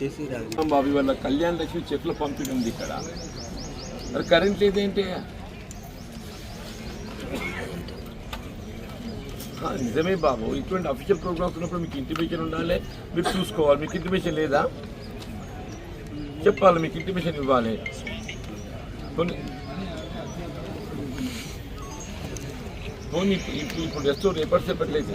చేసి బాబు వాళ్ళ కళ్యాణ్ లక్ష్మి చెట్లు పంపిణీ ఉంది ఇక్కడ. మరి కరెంట్ లేదేంటి నిజమే బాబు. ఇటువంటి అఫీషియల్ ప్రోగ్రామ్స్ ఉన్నప్పుడు మీకు ఇంటిమేషన్ ఉండాలి. మీరు చూసుకోవాలి. మీకు ఇంటిమేషన్ లేదా? చెప్పాలి మీకు ఇంటిమేషన్ ఇవ్వాలి. కొన్ని పోనీ ఇప్పుడు ఇప్పుడు ఎస్టో రెస్టోర్ చెప్పట్లేదు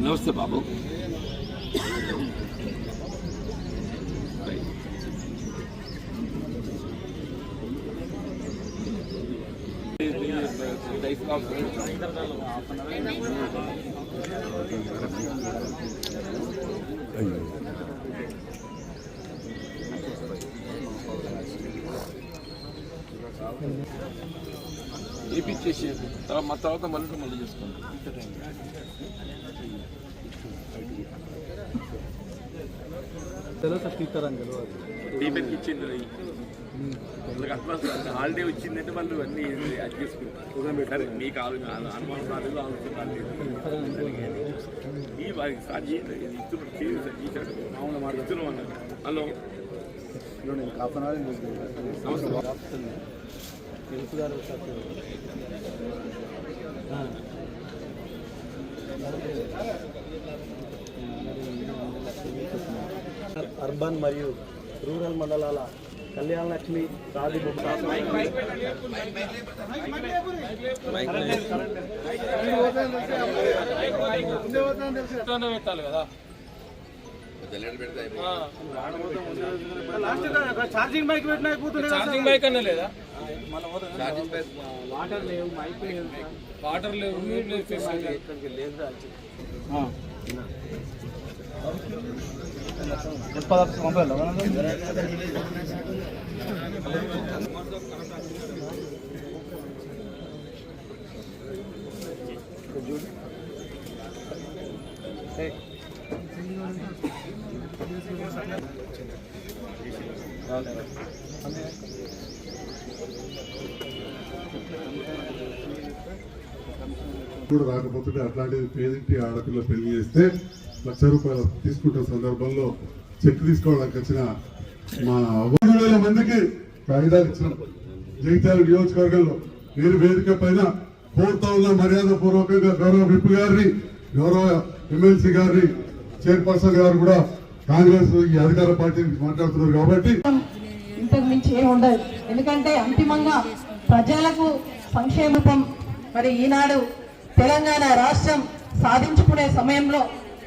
నమస్తే బాబు ఏపిచ్చేసి తర్వాత మా తర్వాత మళ్ళీ మళ్ళీ చేసుకుంటాం దీపెన్కి ఇచ్చింది. వాళ్ళకి అడ్వాన్స్ హాలిడే వచ్చిందంటే వాళ్ళు అన్ని అది చేసుకుంటారు మీకు ఆలో- అనుమానం రాలేదు ఆలోచన రాలేదు ఈ వారికి సార్ ఇస్తున్నాం అన్నారు హలో నమస్తే తెలుసు గారు సార్ అర్బన్ మరియు రూరల్ మండలాల కళ్యాణ లక్ష్మి సాధి పెట్టాలి కదా ఛార్జింగ్ బైక్ పెట్టిన అయిపోతుంది ఛార్జింగ్ బైక్ అన్న లేదా? వాటర్ లేవు మైక్ లేవు వాటర్ లేవు నీరు లేవు ఇక్కడికి లేదు రాకపోతుంటే అట్లాంటిది పేదింటి ఆడపిల్ల పెళ్ళి చేస్తే లక్ష రూపాయలు తీసుకుంటున్న సందర్భంలో చెక్ తీసుకోవడానికి వచ్చిన మా మూడు వేల మందికి కాగితాలు ఇచ్చిన. జగిత్యాల నియోజకవర్గంలో నేను వేదిక పైన కోరుతా ఉన్న మర్యాద పూర్వకంగా గౌరవ విప్ గారిని గౌరవ ఎమ్మెల్సీ గారిని చైర్పర్సన్ గారు కూడా కాంగ్రెస్ ఈ అధికార పార్టీ నుంచి మాట్లాడుతున్నారు కాబట్టి ఇంతకు మించి ఏమి ఉండదు. ఎందుకంటే అంతిమంగా ప్రజలకు సంక్షేమం మరి ఈనాడు తెలంగాణ రాష్ట్రం సాధించుకునే సమయంలో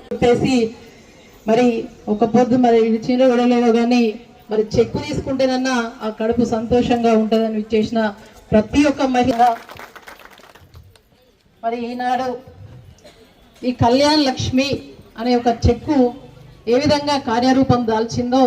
చెప్పేసి మరి ఒక పొద్దు మరి విడిచిన విడలేదో కానీ మరి చెక్కు తీసుకుంటేనన్నా ఆ కడుపు సంతోషంగా ఉంటుందని ఇచ్చేసిన ప్రతి ఒక్క మహిళ. మరి ఈనాడు ఈ కళ్యాణ్ లక్ష్మి అనే ఒక చెక్కు ఏ విధంగా కార్యరూపం దాల్చిందో